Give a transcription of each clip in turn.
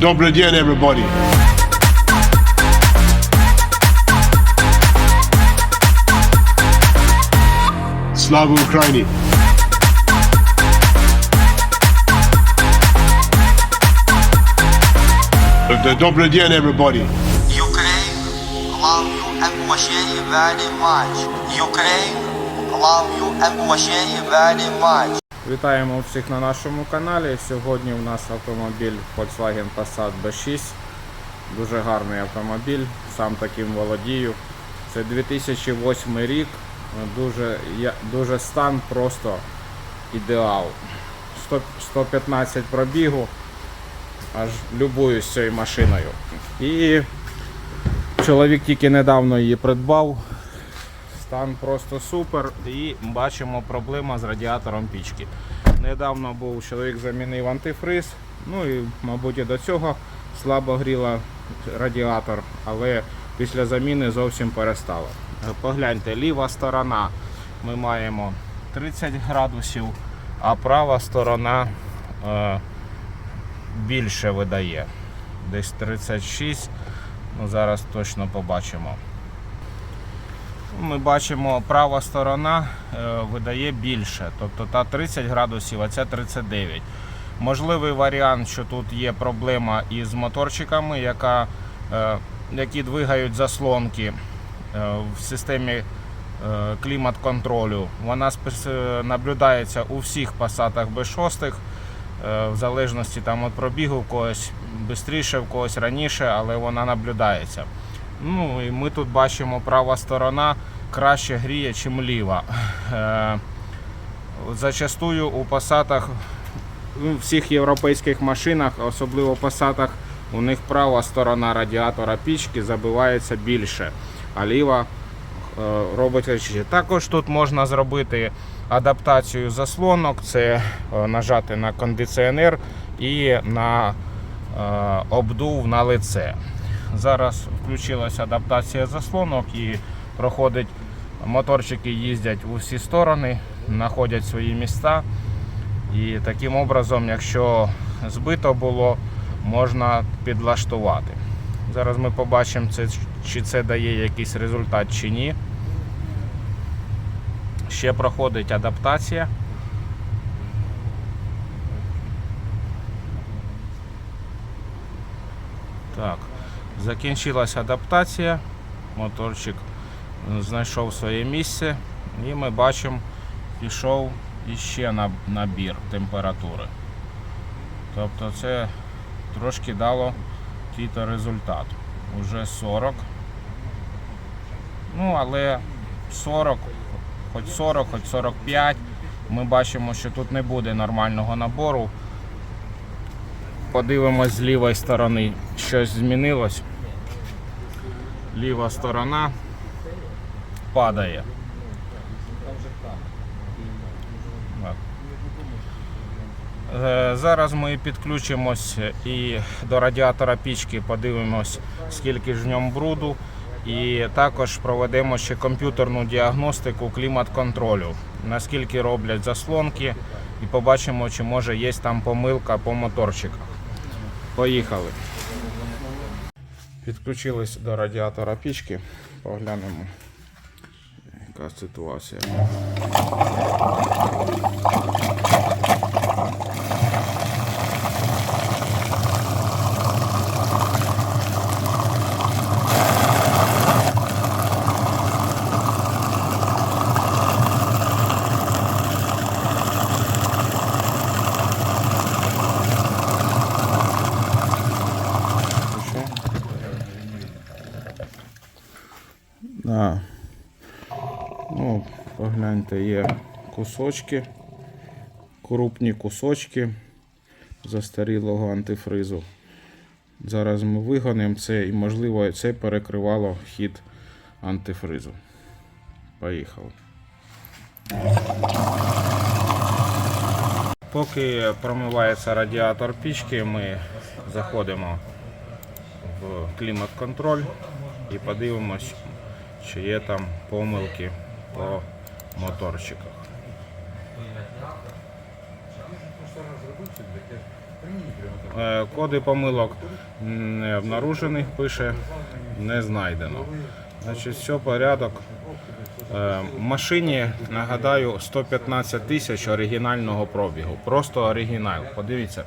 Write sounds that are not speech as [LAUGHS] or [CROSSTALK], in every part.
Добрый день, everybody. Слава Україні! Д- Добрий день, everybody. Ukraine, love you and уважение very much. Ukraine, love you and уважение very much. Вітаємо всіх на нашому каналі. Сьогодні у нас автомобіль Volkswagen Passat B6. Дуже гарний автомобіль, сам таким володію. Це 2008 рік. Дуже, дуже стан просто ідеал. 100 115 пробігу. Аж любуюсь цією машиною. І чоловік тільки недавно її придбав. Стан просто супер і бачимо проблема з радіатором пічки. Недавно був чоловік замінив антифриз, ну і, мабуть, і до цього слабо гріла радіатор, але після заміни зовсім перестало. Погляньте, ліва сторона ми маємо 30 градусів, а права сторона е, більше видає. Десь 36. Ну, зараз точно побачимо. Ми бачимо, права сторона е, видає більше, тобто та 30 градусів, а ця 39. Можливий варіант, що тут є проблема із моторчиками, яка, е, які двигають заслонки е, в системі клімат-контролю. Вона наблюдається у всіх пасатах B6, е, в залежності там від пробігу, в когось швидше, в когось раніше, але вона наблюдається. Ну і ми тут бачимо права сторона краще гріє, чим ліва. [LAUGHS] Е, Зачастую у пасатах, ну, в всіх європейських машинах, особливо в пасатах, у них права сторона радіатора пічки забивається більше, а ліва е, робить речі. Також тут можна зробити адаптацію заслонок, це е, нажати на кондиціонер і на обдув на лице. Зараз включилася адаптація заслонок і проходить. Моторчики їздять у всі сторони, знаходять свої місця. І таким образом, якщо збито було, можна підлаштувати. Зараз ми побачимо, це, чи це дає якийсь результат чи ні. Ще проходить адаптація. Так, закінчилась адаптація. Моторчик знайшов своє місце і ми бачимо, пішов іще на набір температури. Тобто це трошки дало якийсь результат. Уже 40. Ну, але 40, хоч 40, хоч 45. Ми бачимо, що тут не буде нормального набору. Подивимось з лівої сторони, щось змінилось. Ліва сторона падає. Е, Зараз ми підключимось і до радіатора пічки, подивимось, скільки ж в ньому бруду. І також проведемо ще комп'ютерну діагностику клімат-контролю, наскільки роблять заслонки, і побачимо, чи може є там помилка по моторчиках. Поїхали. Підключились до радіатора пічки, поглянемо, яка ситуація. Що? Да. Ну, погляньте, є кусочки, крупні кусочки застарілого антифризу. Зараз ми вигонимо це і, можливо, це перекривало хід антифризу. Поїхали. Поки промивається радіатор пічки, ми заходимо в клімат-контроль і подивимось, чи є там помилки по моторчиках. Е, Коди помилок не обнаружені, пише не знайдено. Значить, все порядок. Е, машині, нагадаю, 115 тисяч оригінального пробігу. Просто оригінал. Подивіться,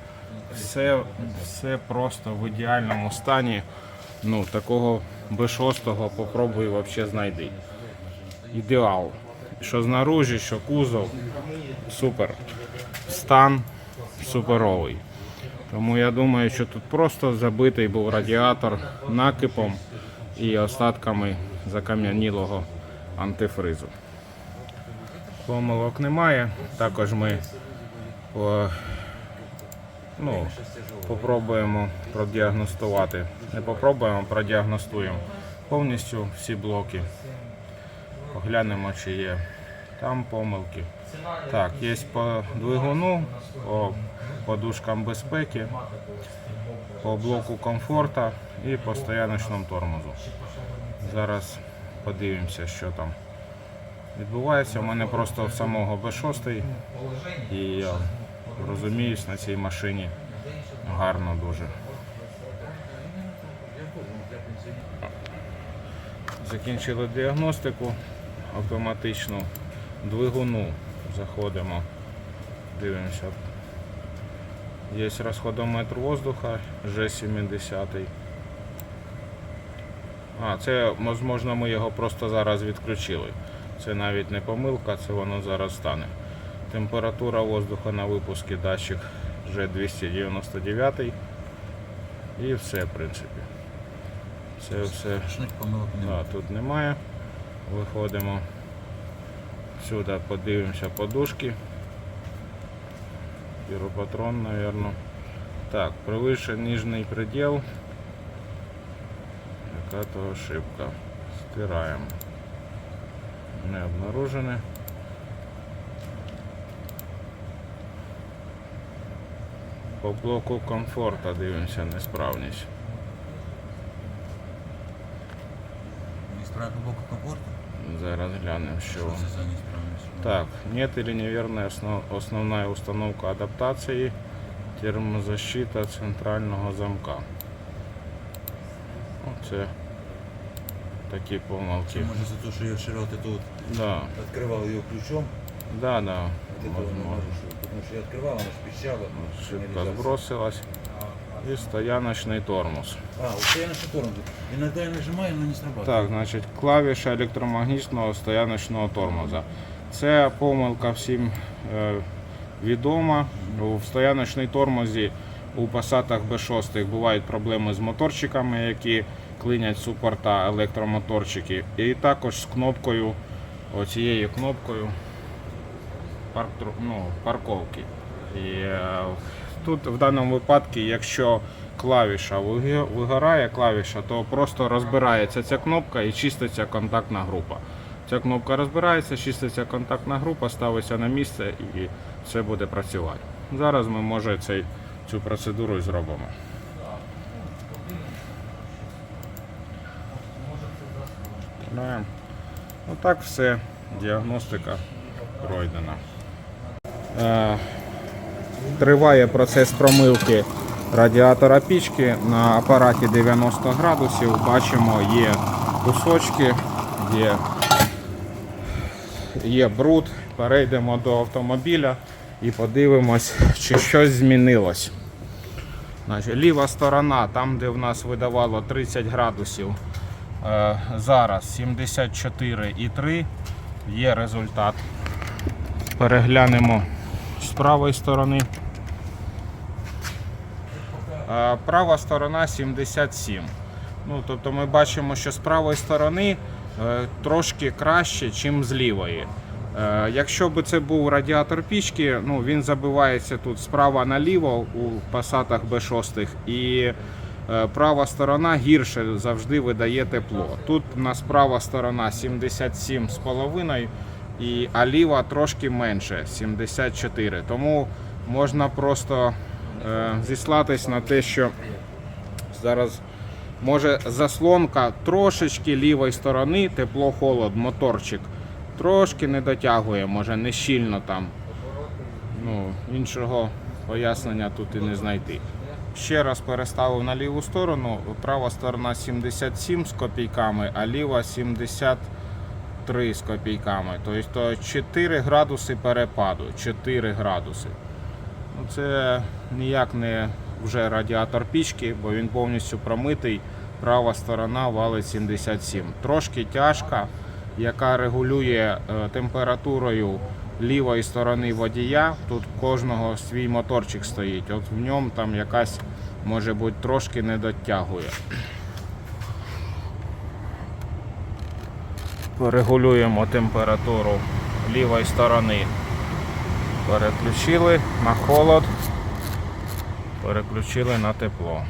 все, все просто в ідеальному стані. Ну, такого B6 попробуй взагалі знайди. Ідеал. Що знаружі, що кузов. Супер. Стан суперовий. Тому я думаю, що тут просто забитий був радіатор накипом і остатками закам'янілого антифризу. Помилок немає. Також ми о, ну, попробуємо продіагностувати. Не попробуємо, продіагностуємо повністю всі блоки. Поглянемо, чи є там помилки. Так, є по двигуну, по подушкам безпеки, по блоку комфорта і по стояночному тормозу. Зараз подивимося, що там відбувається. У мене просто в самого B6 і я розуміюсь на цій машині гарно дуже. Закінчили діагностику автоматичну двигуну. Заходимо, дивимося. Є розходометр воздуха G70. А, це, можливо, ми його просто зараз відключили. Це навіть не помилка, це воно зараз стане. Температура воздуха на випуску датчик G299. І все, в принципі. Це все. помилок Да, тут немає. Виходимо. Сюди подивимося подушки. Піропатрон, мабуть. Так, превыше нижний предел. Яка то ошибка. Стираємо. Не обнаружены. По блоку комфорта дивимося несправність. Несправка боку комфорту? Зараз глянемо, що. Це за? Так, нет или неверная основ, основная установка адаптации термозащита центрального замка. Оце такі Це помилки. може за те, що я вчора от вот Да, відкривав її ключом. да, да. От это воно Возможно. може, що- Тому я відкривав, вона ж. Шибка сбросилась. И стояночный тормоз. А, я на сторону. Иногда я нажимаю, но не срабатывает. Так, значить, клавіша електромагнітного стояночного тормоза. Це помилка всім е, відома. В стояночній тормозі у посадах B6 бувають проблеми з моторчиками, які клинять супорта електромоторчики. І також з кнопкою, оцією кнопкою парк- ну, парковки. І е, тут в даному випадку, якщо клавіша вигорає, клавіша, то просто розбирається ця кнопка і чиститься контактна група. Ця кнопка розбирається, чиститься контактна група, ставиться на місце і все буде працювати. Зараз ми може цей, цю процедуру зробимо. Отак все. Діагностика пройдена. Триває процес промивки радіатора пічки на апараті 90 градусів. Бачимо, є кусочки, є, є бруд. Перейдемо до автомобіля і подивимось, чи щось змінилось. Значить, ліва сторона, там де в нас видавало 30 градусів, е, зараз 74,3 є результат. Переглянемо з правої сторони. Права сторона 77. Ну, тобто ми бачимо, що з правої сторони е, трошки краще, ніж з лівої. Е, Якщо б це був радіатор пічки, ну, він забивається тут справа наліво у пасатах B6 і е, права сторона гірше завжди видає тепло. Тут у нас права сторона 77,5 і а ліва трошки менше 74. Тому можна просто е, зіслатись на те, що зараз може заслонка трошечки лівої сторони, тепло-холод, моторчик трошки не дотягує, може не щільно там. Ну, іншого пояснення тут і не знайти. Ще раз переставив на ліву сторону. Права сторона 77 з копійками, а ліва 73 з копійками. Тобто 4 градуси перепаду. 4 градуси. Ну, це ніяк не вже радіатор пічки, бо він повністю промитий. Права сторона валить 77. Трошки тяжка, яка регулює е, температурою лівої сторони водія. Тут кожного свій моторчик стоїть. От в ньому там якась може бути трошки не дотягує. Регулюємо температуру лівої сторони. Переключили на холод, переключили на тепло.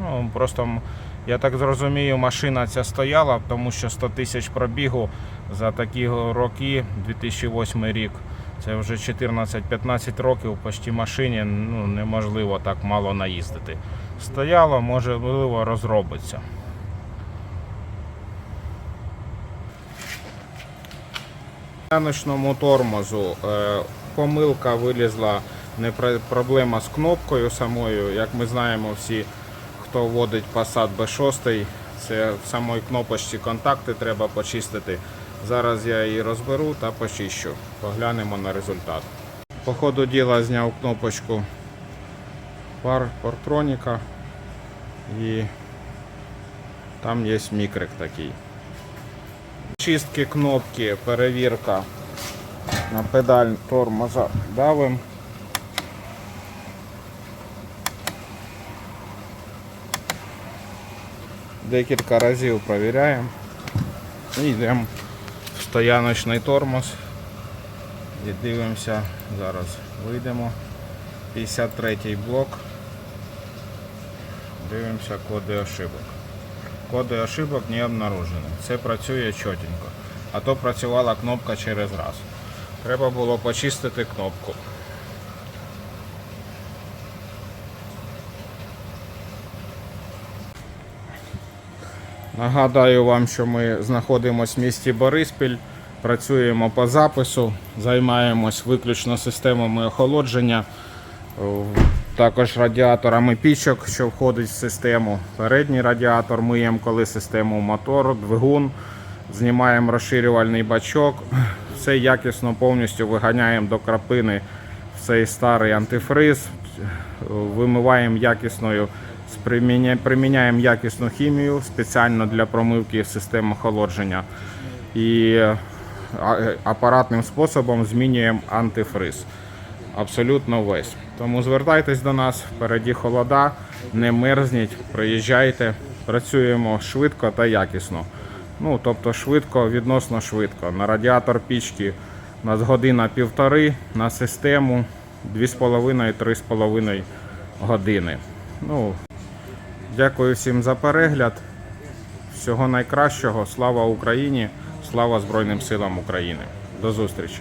Ну, просто я так зрозумію, машина ця стояла, тому що 100 тисяч пробігу за такі роки, 2008 рік. Це вже 14-15 років почти машині ну, неможливо так мало наїздити. Стояло, можливо, розробиться. Механічному тормозу е, помилка вилізла, не проблема з кнопкою самою. Як ми знаємо, всі, хто вводить Passat B6, це в самій кнопочці контакти треба почистити. Зараз я її розберу та почищу. Поглянемо на результат. По ходу діла зняв кнопочку пар Портроніка і там є мікрик такий. Чистки кнопки, перевірка на педаль тормоза давим. Декілька разів перевіряємо. І йдемо в стояночний тормоз. І дивимося, зараз вийдемо. 53 блок. Дивимося коди ошибок. Коди ошибок не обнаружені. Це працює чотенько. А то працювала кнопка через раз. Треба було почистити кнопку. Нагадаю вам, що ми знаходимося в місті Бориспіль, працюємо по запису, займаємось виключно системами охолодження, також радіаторами пічок, що входить в систему. Передній радіатор миємо, коли систему мотор, двигун, знімаємо розширювальний бачок, все якісно повністю виганяємо до крапини цей старий антифриз, вимиваємо якісною, приміняємо якісну хімію спеціально для промивки систем охолодження. І апаратним способом змінюємо антифриз. Абсолютно весь. Тому звертайтесь до нас, впереді холода, не мерзніть, приїжджайте, працюємо швидко та якісно. Ну, тобто швидко, відносно швидко. На радіатор пічки у нас година півтори, на систему 2,5-3,5 години. Ну, дякую всім за перегляд. Всього найкращого. Слава Україні! Слава Збройним силам України. До зустрічі!